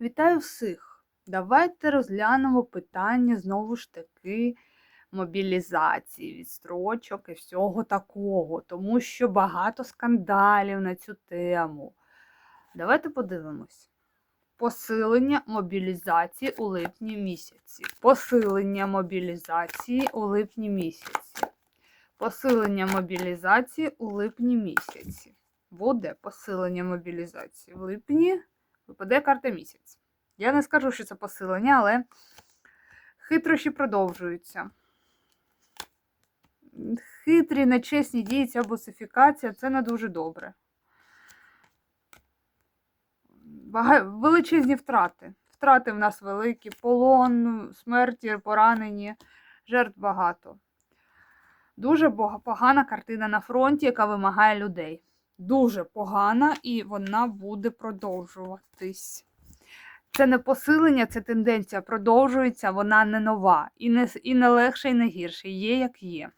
Вітаю всіх! Давайте розглянемо питання знову ж таки мобілізації, відстрочок і всього такого, тому що багато скандалів на цю тему. Давайте подивимось. Посилення мобілізації у липні місяці. Посилення мобілізації у липні місяці. Посилення мобілізації у липні місяці. Буде посилення мобілізації в липні випаде карта місяць. Я не скажу, що це посилення, але хитрощі продовжуються. Хитрі, нечесні дії, ця босифікація це не дуже добре. Величезні втрати. Втрати в нас великі, полон, смерті, поранені, жертв багато. Дуже погана картина на фронті, яка вимагає людей. Дуже погана, і вона буде продовжуватись. Це не посилення, це тенденція продовжується, вона не нова. І не, і не легше, і не гірше. Є як є.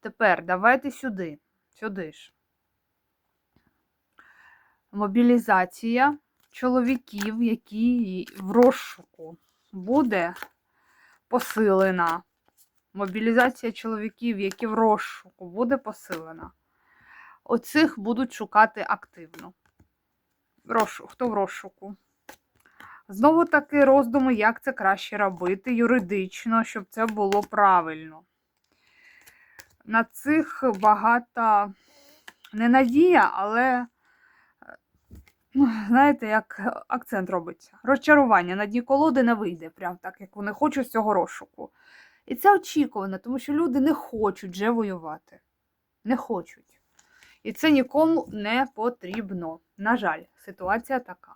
Тепер давайте сюди. Сюди ж. Мобілізація чоловіків, які в розшуку, буде посилена. Мобілізація чоловіків, які в розшуку, буде посилена. Оцих будуть шукати активно. Розшу- Хто в розшуку? Знову таки роздуми, як це краще робити юридично, щоб це було правильно. На цих багато не надія, але, ну, знаєте, як акцент робиться. Розчарування на дні колоди не вийде, прям так, як вони хочуть з цього розшуку. І це очікувано, тому що люди не хочуть вже воювати. Не хочуть. І це нікому не потрібно. На жаль, ситуація така.